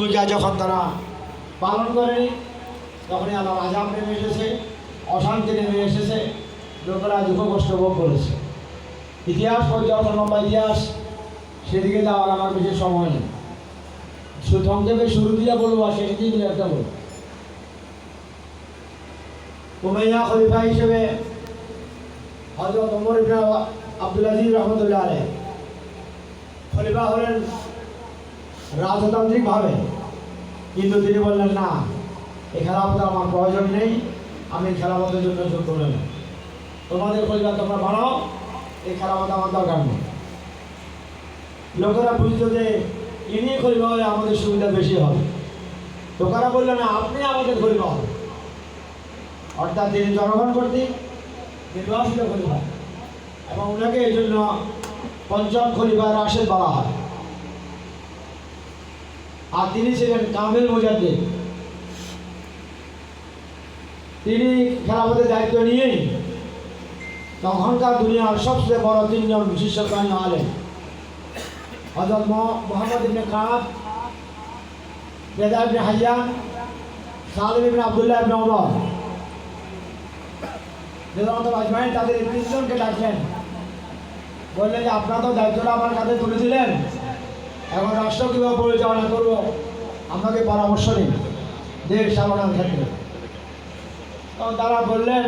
ভূমিকা যখন তারা পালন করেনি তখনই আল্লাহ আজাব নেমে এসেছে, অশান্তি নেমে এসেছে, লোকেরা দুঃখ কষ্ট ভোগ করেছে। ইতিহাস পর্যটন লম্বা ইতিহাস, সেদিকে যাওয়ার আমার বেশি সময় নেই। সংক্ষেপে শুরু দিয়ে বলব আর শেষ দিয়ে একটা বলব। উমাইয়া খলিফা হিসেবে হজরত ওমর ইবনে আব্দুল আজিজ রহমতুল্লাহ আলাইহ, খলিফা হলেন রাজতান্ত্রিকভাবে। কিন্তু তিনি বললেন, না, এই খেলাফত আমার প্রয়োজন নেই, আমি খেলাফতের জন্য যোগ্য নই তোমাদের পরিবার তোমরা বানাও, এই খেলাফত আমার দরকার নেই। লোকেরা বুঝতো যে ইনি খলিফা হলে আমাদের সুবিধা বেশি হবে। লোকেরা বলল না, আপনি আমাদের খলিফা হবে অর্থাৎ তিনি জনগণ কর্তৃক নির্বাচিত খলিফা। এবং ওনাকে এই জন্য পঞ্চম খলিফার রাশেদ বলা হয়। আর তিনি ছিলেন কামিল মুজাদ্দিদ। তিনি খেলাফতের দায়িত্ব নিয়েই তখনকার দুনিয়ার সবচেয়ে বড় তিনজন বিশেষজ্ঞানী আলেন হজরত মোহাম্মদ ইবনে কাব বেদা ইবনে হাইয়ান, সালিম ইবনে আবদুল্লাহ ইবনে ওমর বেদান্ত আজমাইন তাদের তিনজনকে ডাকলেন। বললেন যে, আপনারা তো দায়িত্বটা আমার কাছে তুলে দিলেন। এখন রাষ্ট্র কীভাবে পরিচালনা করব? আমাকে পরামর্শ দিন দেশ চালানোর ক্ষেত্রে। তখন তারা বললেন,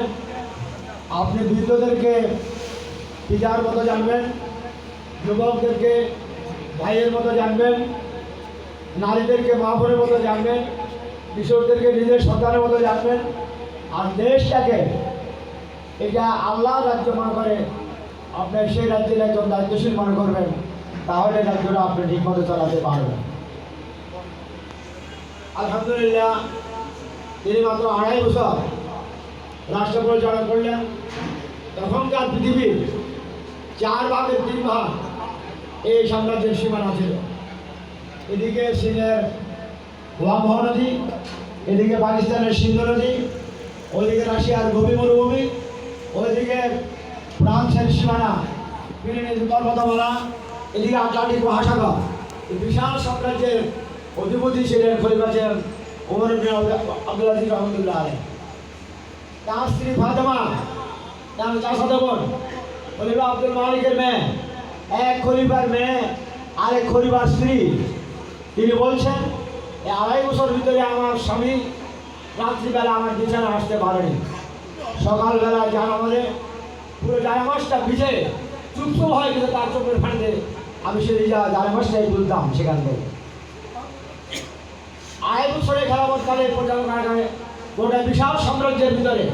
আপনি বৃদ্ধদেরকে, পিতার মতো জানবেন, যুবকদেরকে, ভাইয়ের মতো জানবেন, নারীদেরকে মা বোনের মতো জানবেন, কিশোরদেরকে নিজের সন্তানের মতো জানবেন, আর দেশটাকে, এটা আল্লাহ রাজ্য মনে করে আপনি সেই রাজ্যের একজন দায়িত্বশীল মনে করবেন। তাহলে রাজ্যটা আপনি ঠিকমতো চালাতে পারবেন। আলহামদুলিল্লাহ, তিনি মাত্র আড়াই বছর রাষ্ট্র পরিচালনা করলেন। তখনকার পৃথিবীর চার ভাগের তিন ভাগ এই সাম্রাজ্যের সীমানা ছিল। এদিকে চীনের ওয়ামহ নদী, এদিকে পাকিস্তানের সিন্ধু নদী ওইদিকে রাশিয়ার গভীর মরুভূমি ওইদিকে ফ্রান্সের সীমানা। পিরিনিজ পর্বতমালা এদিকে আটলান্টিক মহাসাগর বিশাল সাম্রাজ্যের অধিপতি ছিলেন খলিফা ছিলেন ওমর ইবনে আব্দুল আজিজ রহমতুল্লাহ আলাইহ। তার স্ত্রী ফাতেমা তার চাষাতো বোন, খলিফা আব্দুল মালিকের মেয়ে, এক খলিফার মেয়ে, আরেক খলিফার স্ত্রী। তিনি বলছেন এই আড়াই বছর ভিতরে আমার স্বামী রাত্রিবেলা আমার বিছানা আসতে পারেনি। সকালবেলা যার আমাদের পুরো জায়গামাসটা ভিজে চুপচুপ হয়ে গেছে তার চোখের ফাঁড়িতে আমি সেই জায়গামাসটাই তুলতাম সেখান থেকে। আয় বছরে খেলাবৎকালে পরিচালনা করে গোটা বিশাল সাম্রাজ্যের ভিতরে।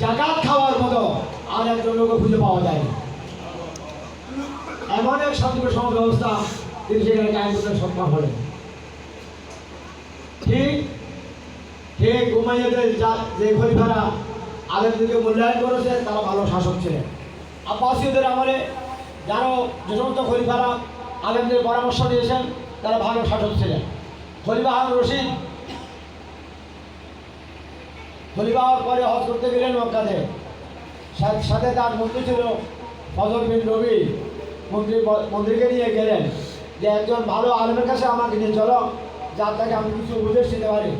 জাকাত খাওয়ার মতো আর একজন লোক খুঁজে পাওয়া যায় এমন এক শান্তিপুর সম ব্যবস্থা তিনি সেখানে কায়েম করতে সক্ষম হলেন। ঠিক ঠিক উমাইয়াদের যা- যে খলিফারা আলেমদেরকে মূল্যায়ন করেছে তারা ভালো শাসক ছিলেন। আব্বাসীয়দের আমলে যারা যে সমস্ত খলিফারা আলেমদের পরামর্শ দিয়েছেন, তারা ভালো শাসক ছিলেন। খলিফা হারুন রশিদ খলিফা হওয়ার পরে হজ করতে গেলেন মক্কাতে। সাথে তার মন্ত্রী ছিল ফজল বিন রবি। মন্ত্রী মন্ত্রীকে নিয়ে গেলেন। যে একজন ভালো আলমের কাছে আমাকে নিয়ে চলো, যার থেকে আমি কিছু উপদেশ দিতে পারি।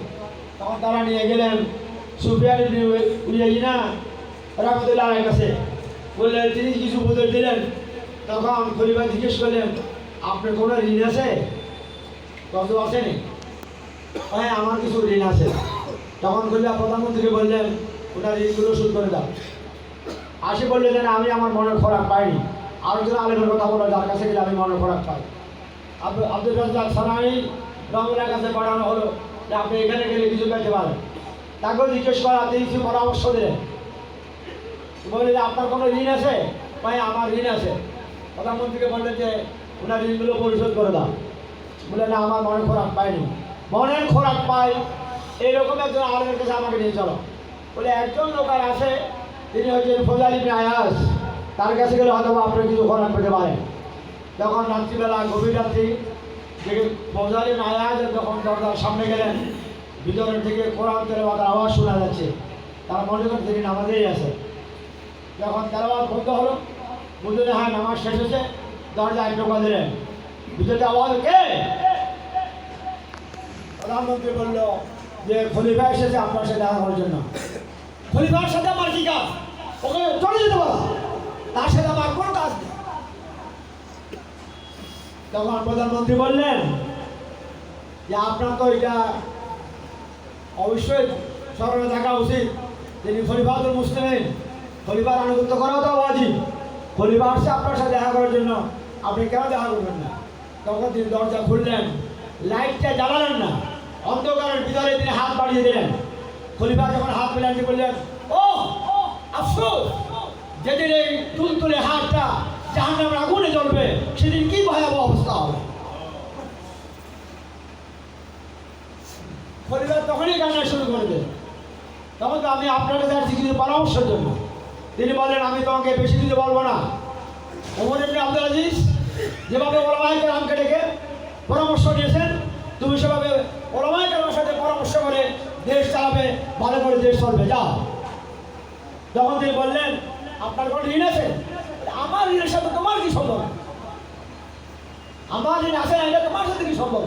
তখন তারা নিয়ে গেলেন সুফিয়ান ইবনে উইয়াইনা রহমতুল্লাহ কাছে। বললেন, তিনি কিছু উপদেশ দিলেন? তখন আমি খলিফা জিজ্ঞেস করলেন, আপনার কোনো ঋণ আছে? কত আসেনি হ্যাঁ আমার কিছু ঋণ আছে। তখন খলিফা প্রধানমন্ত্রীকে বললেন ওটা ঋণগুলো শোধ করে দাও। আসি বললে আমি আমার মনের খোরাক পাইনি। আর একজন আলেমের কথা বলো যার কাছে গেলে আমি মনের খোরাক পাই। আব্দুল রাজ্জাক সানাই রহমানের কাছে পাঠানো হলো যে, আপনি এখানে গেলে কিছু পেতে পারেন। তাকেও জিজ্ঞেস করা, তিনি কিছু পরামর্শ দিলেন। বললেন আপনার কোনো ঋণ আছে? ভাই, আমার ঋণ আছে। প্রধানমন্ত্রীকে বললেন যে ওনার ঋণগুলো পরিশোধ করে দাও। বলে না, আমার মনের খোরাক পাইনি। মনের খোরাক পাই? এইরকম একজন আলমের কাছে আমাকে নিয়ে চলো। বলে, একজন লোক আর আছে, তিনি হচ্ছেন ফজাল আয়াস তার কাছে গেলে হয়তো আপনি কিছু খোরাক পেতে পারেন। যখন রাত্রিবেলা গভীর রাত্রি দেখে ফজাল আয়াস যখন দরজার সামনে গেলেন। ভিতরের থেকে কোরআন তেলাওয়াতের আওয়াজ শোনা যাচ্ছে। তার মনে করেন তিনি নামাজেই আছে যখন তেলাওয়াত বন্ধ হলো বুঝলেন হ্যাঁ নামাজ শেষ হয়েছে। দরজায় টোকা দিলেন ভিতরে আওয়াজ কে? প্রধানমন্ত্রী বলল যে খলিফা এসেছে, আপনার সাথে দেখা করার জন্য। খলিফার সাথে আমার কি কাজ? ওকে চলে যেতে বলা। তার সাথে আমার কোনো কাজ নেই। তখন প্রধানমন্ত্রী বললেন যে, আপনার তো এটা অবশ্যই স্মরণে থাকা উচিত। তিনি খলিফাতুল মুসলিম খলিফার আনুগত্য করাও তো ওয়াজিব খলিফা আসছে আপনার সাথে দেখা করার জন্য। আপনি কেন দেখা করবেন না? তখন তিনি দরজা খুললেন। লাইটটা জ্বালালেন না। অন্ধকারের ভিতরে তিনি হাত বাড়িয়ে দিলেন। খলিফা যখন হাত পেলেন বললেন, ও, আফসোস! যেদিন এই তুলতুলে হাতটা জাহান্নামের আগুনে জ্বলবে, সেদিন কি ভয়াবহ অবস্থা হবে? পরিবার তখনই কান্না শুরু করে দেন। তখন তো আমি আপনার কাছে কিছু পরামর্শের জন্য তিনি বলেন আমি তোমাকে বেশি দিতে বলব না। ওমর এমনি আব্দুল আজিজ যেভাবে ওলামাইকে রামকে ডেকে পরামর্শ দিয়েছেন, তুমি সেভাবে ওলামাইকে আমার সাথে পরামর্শ করে দেশ চালাবে, ভালো করে দেশ চলবে, যাও। তখন তিনি বললেন, আপনার কোনো ঋণ আছে? আমার ঋণের সাথে তোমার কি সম্ভব আমার ঋণ আছে না, এটা তোমার সাথে কি সম্ভব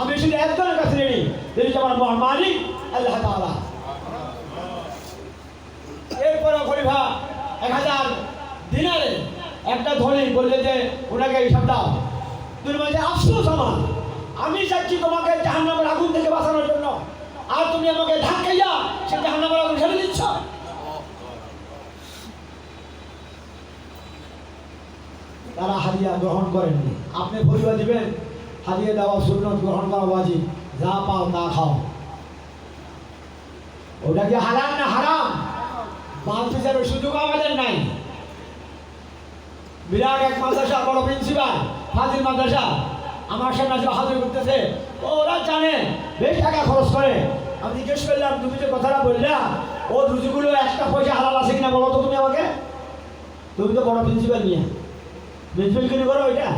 আমি শুধু একজনের কাছে ঋণী হচ্ছে আমার মালিক আল্লাহ তাআলা। এরপরে খলিফা এক হাজার দিনারে একটা ধনী বললে যে ওনাকে হিসাব দাও। তুমি বলছে আফসোস আমার। আমি চাচ্ছি তোমাকে জাহান্নামের আগুন থেকে বাঁচানোর জন্য। আর তুমি আমাকে ধাক্কাইয়া সে জাহান্নামের আগুন ছেড়ে দিচ্ছ। তারা হাদিয়া গ্রহণ করেননি। আপনি পরিবার দিবেন, হাদিয়া দেওয়া সুন্নত গ্রহণ করা ওয়াজিব। যা পাও তা খাও। ওটা কি হারাম না হারাম? মাদ্রাসার সুযোগ আমাদের নাই। বিরাট এক মাদ্রাসা, বড় প্রিন্সিপাল, ফাজিল মাদ্রাসা। আমার সামনে আসলে হাজির করতেছে। ওরা জানে, বেশ টাকা খরচ করে। আমি জিজ্ঞেস করলাম, তুমি যে কথাটা বললা, ও রুজিগুলো একটা পয়সা হালাল আছে কিনা বলো তো তুমি আমাকে? তুমি তো বড় প্রিন্সিপাল নিয়ে প্রিন্সিপাল কিনে করো ওইটা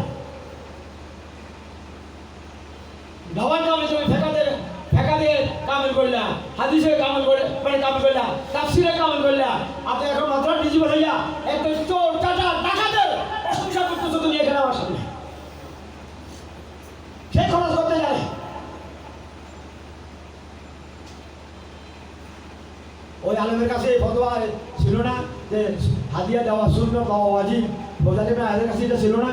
ধবান কামে তুমি ফেকা দিয়ে ফেকা দিয়ে কামেল করলা হাদিসে কামেল করে মানে কামেল করলা তাফসিরে কামেল করলা। আপনি এখন মাত্র ডিজি বলাইয়া একদম চোর টাটা টাকাদের প্রশংসা করতেছো তুমি এখানে আমার সামনে। সে খরচ করতে জানে। ওই আলমের কাছে এই ফতোয়া ছিল না যে হাদিয়া দেওয়া শূন্য পাওয়া ওয়াজিব বোঝা যাবে আলের কাছে এটা ছিল না?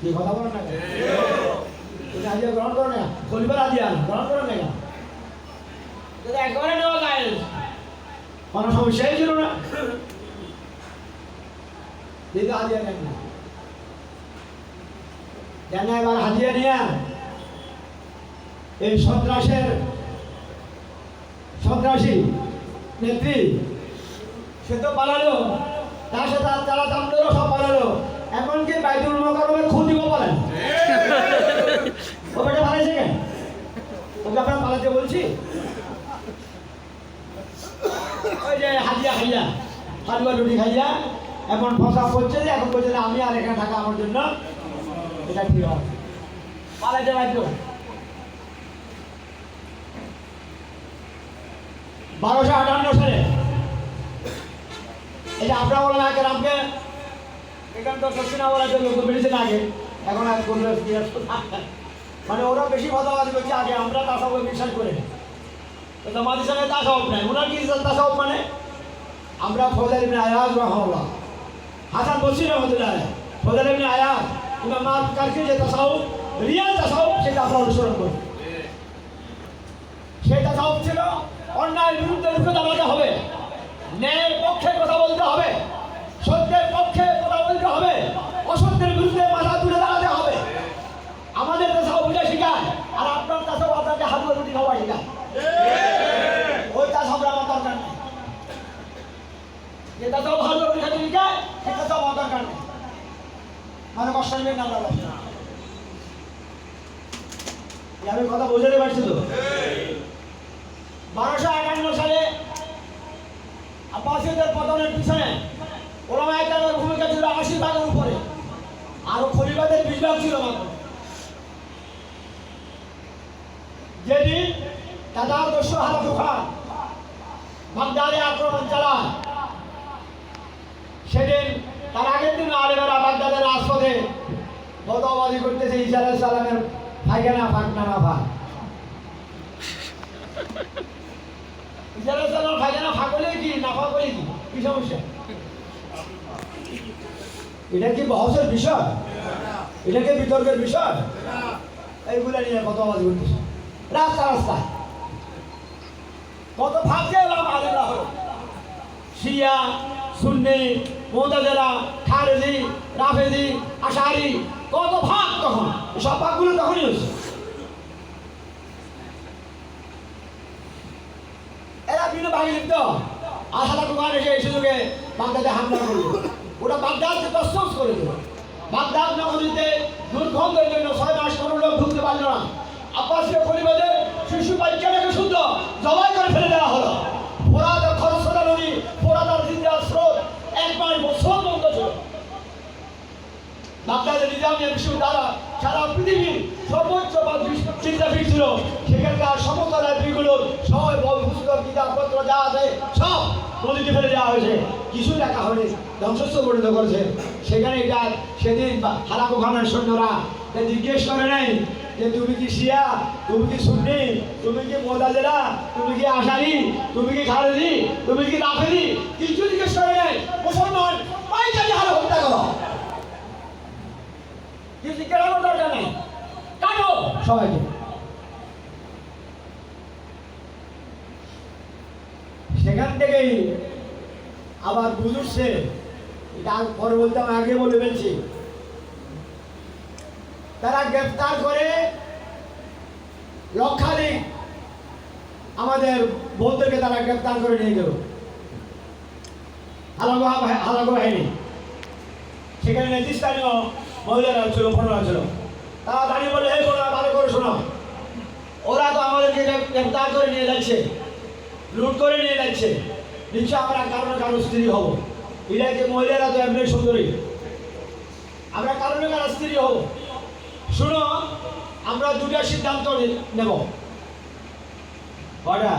কি কথা বলেন না? হাদিয়া গ্রহণ করো না? খলিফার হাদিয়া গ্রহণ করো না যদি একেবারে নেওয়া যায়। কোনো সমস্যাই ছিল না। কিন্তু হাদিয়া নেন নিয়ে এই সন্ত্রাসের সন্ত্রাসী নেত্রী, সে তো পালালো। তার সাথে যারা দামদারও সব পালালো। এমনকি বাইতুল মোকারমের খুদিও পালেন ও বেটা পালাইছে কেন? ওকে আপনার পালাতে বলছি ওই হাজিয়া খাইয়া হালুয়া রুটি খাইয়া এখন ফসা করছে যে, এখন বলছে আমি আর এখানে থাকা আমার জন্য এটা ঠিক হবে পালাইতে বারোশো আটান্ন সালে, এই যে আমরা বলেন আগে রামকে, এখানে তো জন্য লোক বেরিয়েছেন আগে, এখন আর করলে মানে ওরা বেশি কথাবাদ করছে আগে, আমরা তাসাউফে বিশ্বাস করি। না তো তোমাদের সঙ্গে তাসাউফ নাই। ওনার কি তাসাউফ মানে? আমরা ফজল ইবনে আয়াজ রহমাল্লাহ। হাসান বসির রহমতুল্লাহ ফজল ইবনে আয়াজ, ইমাম মাল কালকে যে তাসাউফ, রিয়াল তাসাউফ, সেটা আমরা অনুসরণ করি। সেই তাসাউফ ছিল অন্যায়ের বিরুদ্ধে রুখে দাঁড়াতে হবে। ন্যায়ের পক্ষে কথা বলতে হবে সত্যের পক্ষে কথা বলতে হবে অসত্যের বিরুদ্ধে মাথা তুলে দাঁড়াতে হবে আমাদের দেশে বুঝে শেখায় আর আপনার কাছেও আপনাকে হাত রুটি খাওয়া শেখায় ওই চাষ হবে আমার দরকার নেই যেটা তো ভালো রুটি খাতে শেখায় সেটা তো আমার দরকার নেই আমি কথা বোঝাতে পারছি তো? বারোশো একান্ন সালে আব্বাসীদের পতনের পিছনে ওলামায় ভূমিকা ছিল আশি ভাগের উপরে। আরও খলিফাদের বিশ ভাগ ছিল মাত্র। যেদিন তাদার দস্যু হালাকু খান বাগদাদে আক্রমণ চালায় ফতোয়াবাজি করতেছে ঈসা সালামের ফাঁক। না না ফাঁক চালার পায়খানা ফাঁক কি, না ফাঁক হলে কি? কি সমস্যা? এটা কি বহসের বিষয়? এটা কি বিতর্কের বিষয়? নিয়ে কত আওয়াজ করতেছে। রাস্তা রাস্তা। কত ভাবছে এলাম আলেমরা হলো। শিয়া, সুন্নি মোদাজেরা খারেজি, রাফেজি, আশারি কত ভাগ তখন? সব ভাগগুলো তখনই হয়েছে। এরা বিভিন্ন ভাগে লিপ্ত। আশালা কুমার এসে এই সুযোগে বাগদাদে হামলা করল। ওটা বাগদাদকে তস্তস করে দিল। বাগদাদ নগরীতে দুর্গন্ধের জন্য ছয় মাস কোনো লোক ঢুকতে পারল না। আব্বাসীয় পরিবারের শিশু বাচ্চাটাকে শুদ্ধ জবাই করে ফেলে দেওয়া হলো ফোরাদ খরসরা নদী ফোরাদার জিন্দার স্রোত এক মাস বছর বন্ধ ছিল বাগদাদের নিজামিয়া বিশ্ববিদ্যালয়, সারা পৃথিবীর সর্বোচ্চ চিন্তাপীঠ ছিল। সেখানকার সমস্ত লাইব্রেরিগুলোর সবাই বই পুস্তক, কিতাবপত্র যা আছে সব নদীতে ফেলে দেওয়া হয়েছে। কিছু টাকা হলে ধ্বংসস্থ পরিণত করেছে। সেখানে এটা সেদিন হারাকো খানের সৈন্যরা জিজ্ঞেস করে নাই যে, তুমি কি শিয়া? তুমি কি সুন্নি? তুমি কি মোদাজেরা তুমি কি আশারি তুমি কি খালেদি তুমি কি রাফেদি কিছু জিজ্ঞেস করে নাই। মুসলমান, পাইকারি হারে হত্যা করো। কিছু কেনানোর দরকার নেই। কাটো। সবাইকে। সেখান থেকেই আবার বুঝুচ্ছে এটা পরে বলতে আমি আগে বলে ফেলছি। তারা গ্রেফতার করে লক্ষাধিক আমাদের বন্ধুকে তারা গ্রেফতার করে নিয়ে গেল। হালাগো হালাগো বাহিনী। সেখানে নেতৃস্থানীয় মহিলারা ছিল বোনরা ছিল তারা দাঁড়িয়ে বলে হে বোনরা ভালো করে শোনো। ওরা তো আমাদেরকে গ্রেপ্তার করে নিয়ে যাচ্ছে, লুট করে নিয়ে যাচ্ছে। নিশ্চয় আমরা কারও না কারও স্ত্রী হব। যে মহিলারা তো এমনি সুন্দরী? আমরা কারও না কারও স্ত্রী হব। শুনো, আমরা দুটা সিদ্ধান্ত নেব। কটা?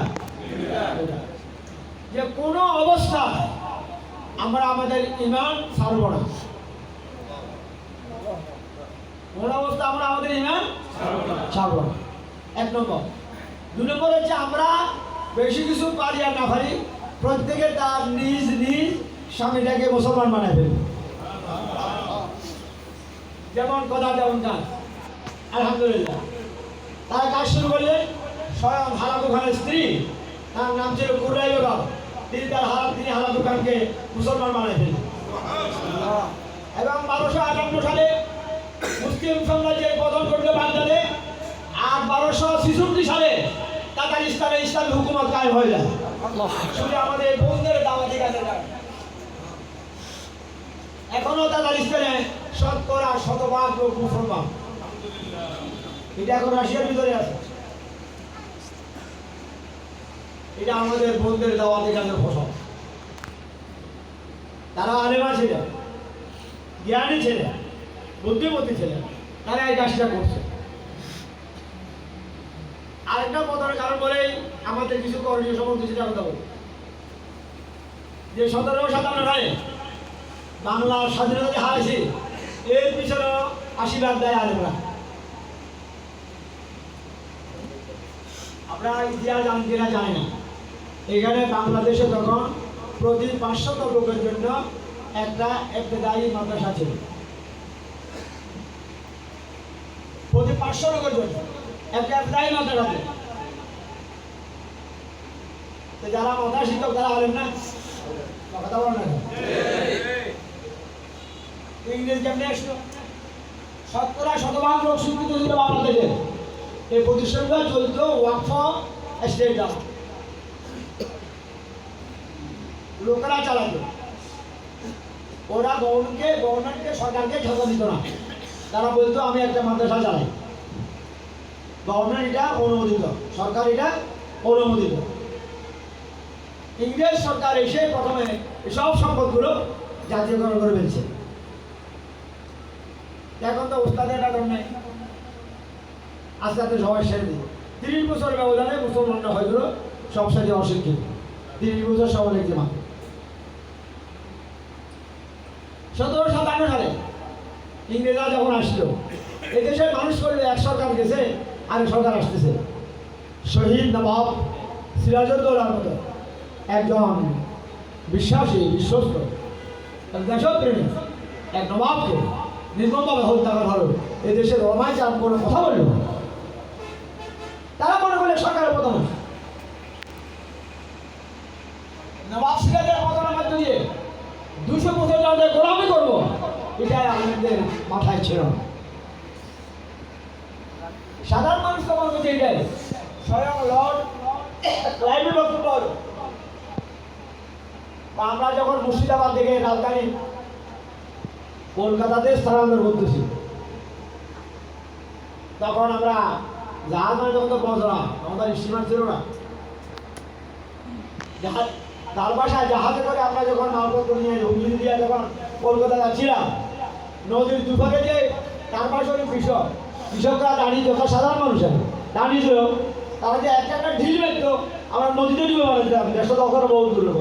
যে কোনো অবস্থা আমরা আমাদের ইমান ছাড়ব না। কোন অবস্থা আমরা আমাদের ইমান ছাড়ব না। এক নম্বর। দু নম্বর হচ্ছে আমরা বেশি কিছু পারি আর না পারি প্রত্যেকে তার নিজ নিজ স্বামীটাকে মুসলমান বানায় ফেলবে। যেমন কথা যেমন কাজ। আলহামদুলিল্লাহ। তারা কাজ শুরু করলেন স্বয়ং হালাকু খানের স্ত্রী, তার নাম ছিল কুরাই বেগম তিনি তার হালা তিনি হালাকু খানকে মুসলমান বানায় ফেললেন। এবং বারোশো আটান্ন সালে মুসলিম সাম্রাজ্যের পতন করল বাগদাদে আর বারোশো ছেষট্টি সালে তাতারিস্তানে ইসলামী হুকুমত কায়েম হয়ে যায়। আমাদের এখনও শতকরা শতভাগ লোক মুসলমান। এটা এখন রাশিয়ার ভিতরে আছে। এটা আমাদের বন্ধের দাওয়াতি কাজের ফসল। তারা আলেমা ছিলেন জ্ঞানী ছিলেন বুদ্ধিমতী ছিলেন তারা এই কাজটা করছে। আরেকটা কথার কারণ বলেই আমাদের কিছু করণীয় সম্পর্কে কিছুটা কথা বলি যে সতেরো সাতান্ন সালে বাংলার স্বাধীনতা যে হারাইছি এর পিছনে আশীর্বাদ দেয় আলেমরা। আমরা ইতিহাস জানতেরা জানি না। এখানে বাংলাদেশে তখন প্রতি পাঁচশত লোকের জন্য একটা একটাদায়ী মাদ্রাসা ছিল প্রতি তো যারা মাথা শিক্ষক, তারা হলেন না? কথা বলেন না ইংরেজ আসলো? শতকরা শতভাগ লোক স্বীকৃত ছিল বাংলাদেশে। এই প্রতিষ্ঠানটা চলতো স্টেট দ্বারা লোকেরা চালাতো। ওরা গভর্নমেন্টকে গভর্নমেন্টকে সরকারকে ঠেকা দিত না। তারা বলতো, আমি একটা মাদ্রাসা চালাই। গভর্নমেন্ট এটা অনুমোদিত সরকার এটা অনুমোদিত। ইংরেজ সরকার এসে প্রথমে সব সম্পদগুলো জাতীয়করণ করে ফেলছে। এখন তো উস্তাদের বেতন নেই। আস্তে আস্তে সবাই সেরে দিল। তিরিশ বছর ব্যবধানে মুসলমানরা হয়েছিল সব সাথে অশিক্ষিত। তিরিশ বছর সবাই লিখতে মাত্র সতেরো সাতান্ন সালে ইংরেজরা যখন আসলো এই দেশের মানুষ করলে এক সরকার গেছে এক সরকার আসতেছে। শহীদ নবাব সিরাজউদ্দৌলার মতো একজন বিশ্বাসী, বিশ্বস্ত দেশপ্রেমী, এক নবাবকে নির্মমভাবে হত্যা করা হলো। এই দেশের রমায় চান কোনো কথা বলল তারা মনে করলে সরকারের প্রধান নবাব সিরাজের পতনের মধ্য দিয়ে দুশো বছর গোলামি করব, এটাই আমাদের মাথায় ছিল না। সাধারণ মানুষ তো মনে করছে এটাই স্বয়ং লর্ড ক্লাইভের বক্তব্য হলো। তা আমরা যখন মুর্শিদাবাদ থেকে রাজধানী কলকাতাতে স্থানান্তর করতেছি। তখন আমরা জাহাজ মানে তখন তো আমাদের স্টিমার ছিল না। তার বাসায় জাহাজে করে আমরা যখন মালপত্র নিয়ে হুগলি দিয়ে যখন কলকাতা যাচ্ছিলাম, নদীর দুপাকে যে তার পাশে অনেক কৃষক। কৃষকরা দাঁড়িয়ে যখন সাধারণ মানুষ আছে দাঁড়িয়ে তারা যে একটা একটা ঢিল মেরতো আমরা নদীতে ডুবে মারাছিলাম দেশটা তখন বহু দূরে